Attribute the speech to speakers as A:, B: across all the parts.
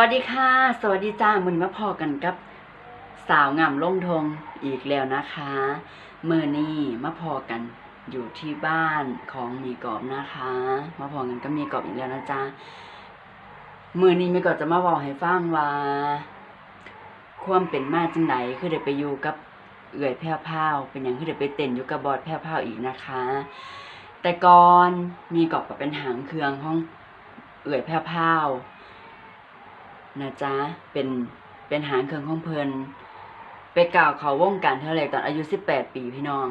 A: วัสดีค่ะ สวัสดีจ้ามือนี้มาพอกันกับ สาวงามลงทงอีกแล้วนะคะมือนี้มาพอกันอยู่ที่บ้านของมีกอบนะคะ มาพอกันก็มีกอบอีกแล้วนะจ๊ะมือนี้มีกอบจะมาบอกให้ฟังว่า ความเป็นมาจังไหนคือได้ไปอยู่กับเอื่อยแพ้วพาวเป็นอย่างคือได้ไปเต้นอยู่กับบอดแพ้วพาวอีกนะคะ แต่ก่อนมีกอบกับเป็นหางเครื่องของเอื่อยแพ้วพาว นะจ๊ะเป็นเป็นหางเครื่องของเพลินไปกล่าวเขาวงการเท่าไหร่ตอนอายุสิบแปดปีพี่น้อง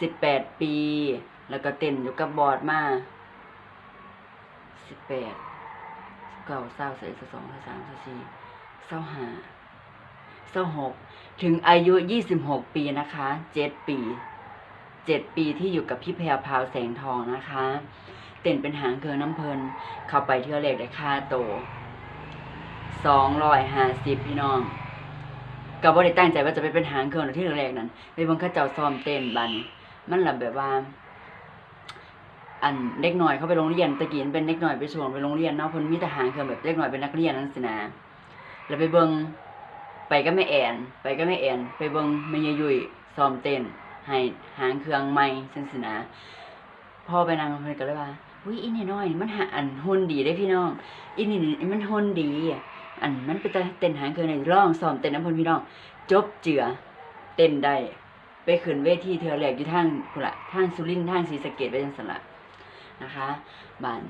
A: สิบแปดปี แล้วก็เต้นอยู่กับบอร์ดมาสิบแปดเก้าเศร้าสิบเอ็ดสิบสองสิบสามสิบสี่เศร้าหาเศร้าหกถึงอายุยี่สิบหกปีนะคะเจ็ดปีเจ็ดปีที่อยู่กับพี่แพรวพาวแสงทองนะคะ เต้นเป็นหางเครื่องน้ำเพลินเข้าไปเที่ยวเล็กได้ค่าโต สองร้อยห้าสิบพี่น้องก็บ่ได้ตั้งใจว่าจะไปเป็นหางเครื่องหรอที่แรกๆนั้นไปเบิ่งเขาเจ้าซ้อมเต้นบันมันหล่ะแบบว่า อันเด็กหน่อยเขาไปโรงเรียนตะกี้มันเป็นเด็กหน่อยไปช่วงไปโรงเรียนเนาะพนมีแต่หางเครื่องแบบเด็กหน่อยเป็นนักเรียนนั่นสินะแล้วไปเบิ่งไปก็แม่แอนไปก็แม่แอนไปเบิ่งแม่ยยยุ่ยซ้อมเต้นให้หางเครื่องใหม่จังซี่นะพ่อไปนั่งเพิ่นก็เลยว่าอุ้ยอีนี่น้อยมันหาอันหุ่นดีได้พี่น้องอีนี่นี่มันหุ่นดี อันมันเป็นเต้นหางเครื่อในร้องซ้อมเต้นน้ำเพลพี่น้อง จบเจือ เต้นได้ไปขึ้นเวทีเทือแรกอยู่ทางพุ่นละทางสุรินทร์ทางศรีสะเกษไปจังซั่นละนะคะบาน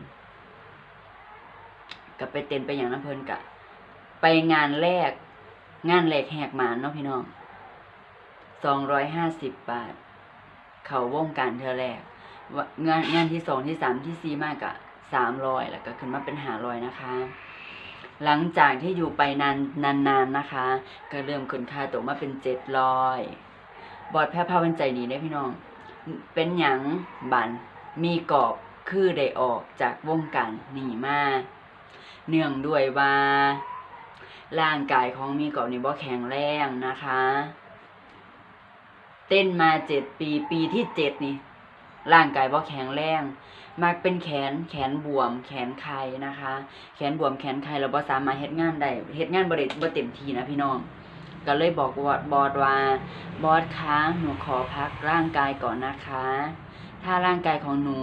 A: ก็ไปเต้นไปอย่างน้ำเพลินกะ ไปงานแรก งานแรกแหกหมานเนาะพี่น้องสองร้อยห้าสิบบาท เขาวงการเธอแรกงานงานที่สองที่สามที่สี่มากอะสามร้อยแล้วก็ขึ้นมาเป็นหาร้อยนะคะ หลังจากที่อยู่ไปนานนานๆนนะคะ ก็เริ่มขึ้นค่าตัวมาเป็นเจ็ดร้อยบอดแพ้ภาพวันใจดีได้พี่น้อง เป็นหยังบันมีกรอบคือได้ออกจากวงการหนีมาเนื่องด้วยว่า ร่างกายของมีกรอบนี่บ่แข็งแรงนะคะ เต้นมาเจ็ดปีปีที่เจ็ดนี่ร่างกายบ่แข็งแรง มักเป็นแขนแขนบวม แขนไข้นะคะ แขนบวมแขนไข้เราบ่สามารถเฮ็ดงานได้เฮ็ดงานบ่ได้บ่เต็มที่นะพี่น้อง ก็เลยบอกบอสบอสว่าบอสคะหนูขอพักร่างกายก่อนนะคะ ถ้าร่างกายของหนู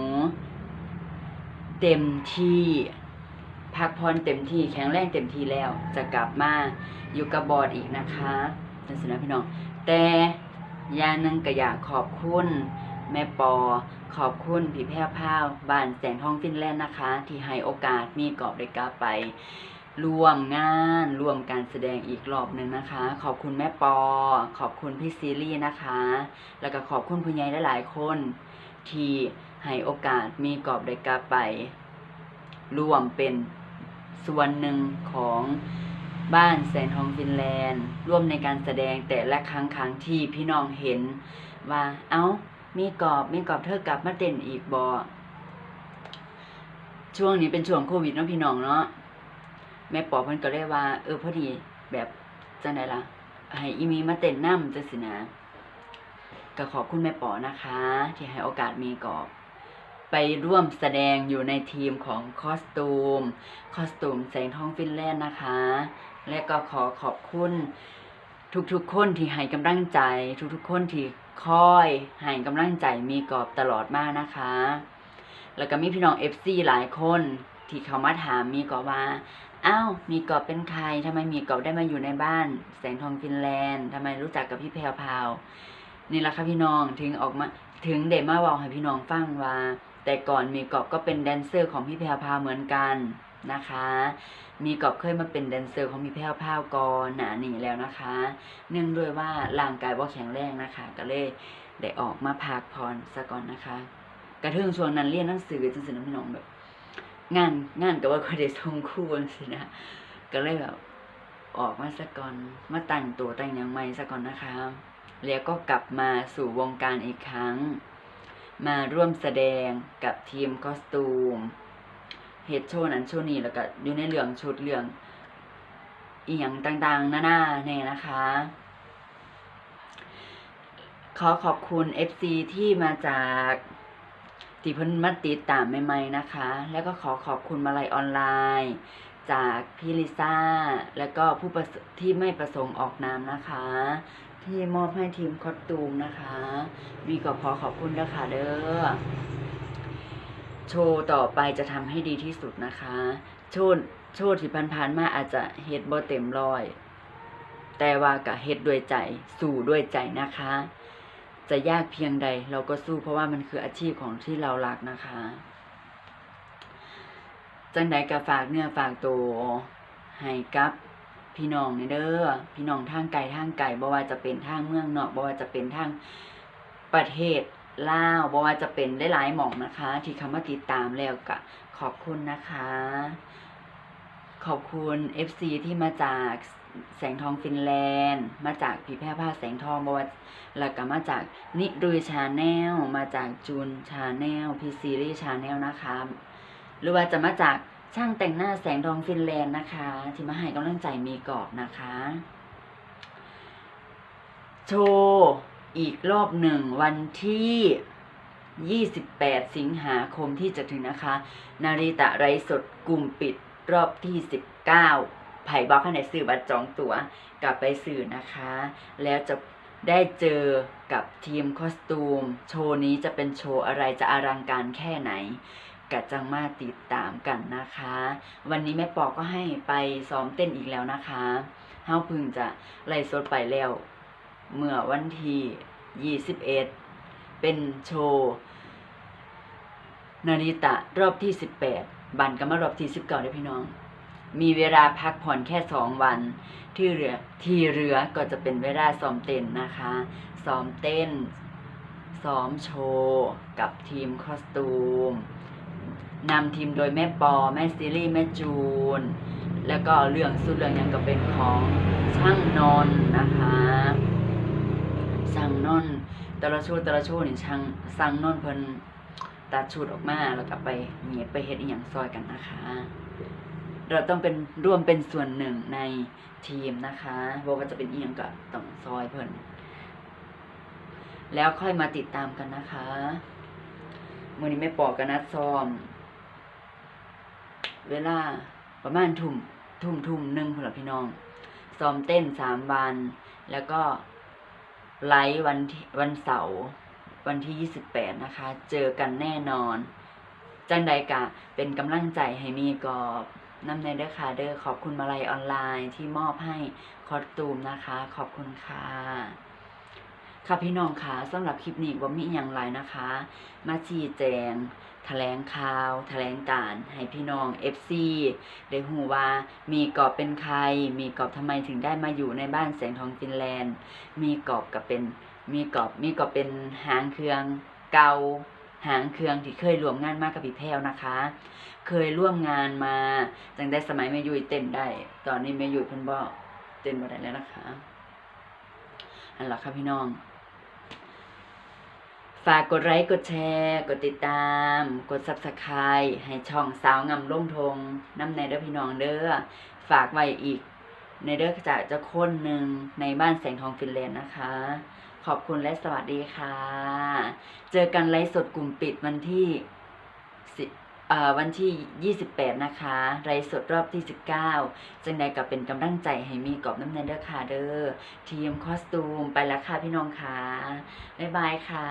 A: เต็มที่พักผ่อนเต็มที่แข็งแรงเต็มที่แล้ว จะกลับมาอยู่กับบอสอีกนะคะจังซี่นะพี่น้อง แต่ยาหนึงก็อยากขอบคุณ แม่ปอ ขอบคุณพี่แพ้วพาวบ้านแสงทองฟินแลนด์นะคะ ที่ให้โอกาสมีกอบได้กลับไปร่วมงานร่วมการแสดงอีกรอบหนึ่งนะคะ ขอบคุณแม่ปอ ขอบคุณพี่ซีรีส์นะคะ แล้วก็ขอบคุณผู้ใหญ่หลายๆคน ที่ให้โอกาสมีกอบได้กลับไปร่วมเป็นส่วนหนึ่งของบ้านแสงทองฟินแลนด์ ร่วมในการแสดงแต่ละครั้งครั้งที่พี่น้องเห็นว่าเอ้า มีกรอบมีกรอบเธอกลับมาเต้นอีกบอช่วงนี้เป็นช่วงโควิดเนาะพี่น้องเนาะแม่ปอเพิ่นก็เลยว่า เออพอดีแบบจังไดล่ะให้อีมีมาเต้นน้ำจังสินะก็ขอบคุณแม่ปอนะคะ ที่ให้โอกาสมีกรอบ ไปร่วมแสดงอยู่ในทีมของคอสตูม คอสตูมแสงทองฟินแลนด์นะคะ และก็ขอขอบคุณ ทุกๆ คนที่ให้กำลังใจ ทุกๆ คนที่คอยให้กำลังใจมีกรอบตลอดมากนะคะ แล้วก็มีพี่น้อง FC หลายคนที่เขามาถามมีกรอบว่าอ้าวมีกรอบเป็นใครทำไมมีกรอบได้มาอยู่ในบ้าน แสงทองฟินแลนด์ทำไมรู้จักกับพี่แพรวพาวนี่แหละค่ะพี่น้องถึงออกมาถึงเดมาบอกให้พี่น้องฟังว่า แต่ก่อนมีกรอบก็เป็นแดนเซอร์ของพี่แพรวพาวเหมือนกัน นะคะ มีกอบเคยมาเป็นแดนเซอร์ของพี่แพรวพาวก่อนหนาหนีแล้วนะคะ เนื่องด้วยว่าร่างกายว่าแข็งแรงนะคะ ก็เลยได้ออกมาพักผ่อนซะก่อนนะคะ กระเทิงช่วงนั้นเรียนหนังสือจังสินะพี่น้องแบบ งานงานก็ว่าก็ได้ส่งคู่สินะก็เลยแบบออกมาซะก่อนมาแตั้งตัวแตั้งยังใหม่ซะก่อนนะคะ แล้วก็กลับมาสู่วงการอีกครั้ง มาร่วมแสดงกับทีมคอสตูม เฮดโชว์นั้นโชว์นี้แล้วก็อยู่ในเรื่องชุดเรื่องอีหยังต่างๆหน้าๆเนี่ยนะคะ ขอขอบคุณ FC ที่มาจากที่เพิ่นมาติดตามใหม่ๆนะคะ แล้วก็ขอขอบคุณมาลัยออนไลน์ จากพี่ลิซ่า แล้วก็ผู้ที่ไม่ประสงค์ออกนามนะคะ ที่มอบให้ทีมคอสตูมนะคะ มีก็ขอขอบคุณนะคะเด้อ โชว์ต่อไปจะทำให้ดีที่สุดนะคะ โชว์โชว์ที่ผ่านๆมาอาจจะเฮ็ดบ่เต็มร้อย แต่ว่าก็เฮ็ดด้วยใจสู่ด้วยใจนะคะ จะยากเพียงใดเราก็สู้เพราะว่ามันคืออาชีพของที่เรารักนะคะจังใดก็ฝากเนื้อฝากตัวให้กับพี่น้องนี่เด้อพี่น้องทางไกลทางไกลบ่ว่าจะเป็นทางเมืองนอกบ่ว่าจะเป็นทางประเทศ ล่าวบ่ว่าจะเป็นได้หลายหม่องนะคะ ที่เข้ามาติดตามแล้วก็ขอบคุณนะคะ ขอบคุณ FC ที่มาจากแสงทองฟินแลนด์ มาจากผีแพร่ผ้าแสงทองบว่าแล้วก็มาจากนิรุยชาแนลมาจากจูนชาแนลพีซีรีชาแนลนะคะ หรือว่าจะมาจากช่างแต่งหน้าแสงทองฟินแลนด์นะคะ ที่มาให้กำลังใจมีกรอบนะคะ โชว์ อีกรอบหนึ่งวันที่ 28 สิงหาคมที่จะถึงนะคะ นาริตะไรสดกลุ่มปิดรอบที่ 19 ไผ่บอกข้างในซื้อบัตรจองตั๋วกลับไปสื่อนะคะ แล้วจะได้เจอกับทีมคอสตูม โชว์นี้จะเป็นโชว์อะไรจะอลังการแค่ไหนกะจังมาติดตามกันนะคะ วันนี้แม่ปอก็ให้ไปซ้อมเต้นอีกแล้วนะคะเฮาพึ่งจะไล่สดไปแล้ว เมื่อวันที่21 เป็นโชว์นาริตะรอบที่ 18 บันก็มารอบที่ 19ได้พี่น้อง มีเวลาพักผ่อนแค่สองวัน ที่เหลือที่เหลือก็จะเป็นเวลาซ้อมเต้นนะคะซ้อมเต้นซ้อมโชว์กับทีมคอสตูมนำทีมโดยแม่ปอ แม่ซีรีส์แม่จูน แล้วก็เรื่องสุดเรื่องยังก็เป็นของช่างนอนนะคะางนนแต่ละชูแต่ละชูนี่ช่างสั่งนนเพิ่นตัดชุดออกมาแล้วก็ไปเมียไปเฮ็ดอีหยังซอยกันนะคะ เราต้องเป็นร่วมเป็นส่วนหนึ่งในทีมนะคะบ่ว่าจะเป็นอีหยังก็ต้องซอยเพิ่นแล้วค่อยมาติดตามกันนะคะมื้อนี้ไม่ปอกกันนัดซ้อม เวลาประมาณทุ่มทุ่มทุ่มหนึ่งพนละพี่น้อง ซ้อมเต้นสามวัน แล้วก็ ไลฟ์วันที่วันเสาร์วันที่ยี่สิบแปดนะคะ เจอกันแน่นอน จังใดกะเป็นกำลังใจให้มีกอบน้ำในเด้อค่ะเด้อขอบคุณมาลัยออนไลน์ที่มอบให้คอสตูมนะคะ ขอบคุณค่ะ ค่ะพี่น้องคะสำหรับคลิปนี้ว่ามีอย่างไรนะคะ มาชี้แจงแถลงข่าว แถลงการให้พี่น้อง FC ได้หูว่ามีกอบเป็นใคร มีกอบทำไมถึงได้มาอยู่ในบ้านแสงทองฟินแลนด์ มีกอบกับเป็นมีกอบมีกอบเป็นหางเครืองเกาหางเครืองที่เคยร่วมงานมากกับพี่แพรวนะคะ เคยร่วมงานมาตั้งแต่สมัยแม่ยุ้ยเต้นได้ ตอนนี้แม่ยุยเพิ่นบ่เต้นบ่ได้แล้วนะคะอันหละค่ะพี่น้อง ฝากกดไลค์กดแชร์ กดติดตาม กด subscribe ให้ช่องสาวงำล่มทงน้ำในเด้อพี่น้องเด้อฝากไว้อีก ในเด้อจะจะคนหนึ่งในบ้านแสงทองฟินแลนด์นะคะ ขอบคุณและสวัสดีค่ะ เจอกันไลฟ์สดกลุ่มปิดวันที่สิ วันที่ 28 นะคะไรสดรอบที่ 19 จังใดกับเป็นกำลังใจให้มีกรอบน้ำเนนเด้อค่ะเด้อทีมคอสตูมไปแล้วค่ะพี่น้องค่ะบ๊ายบายค่ะ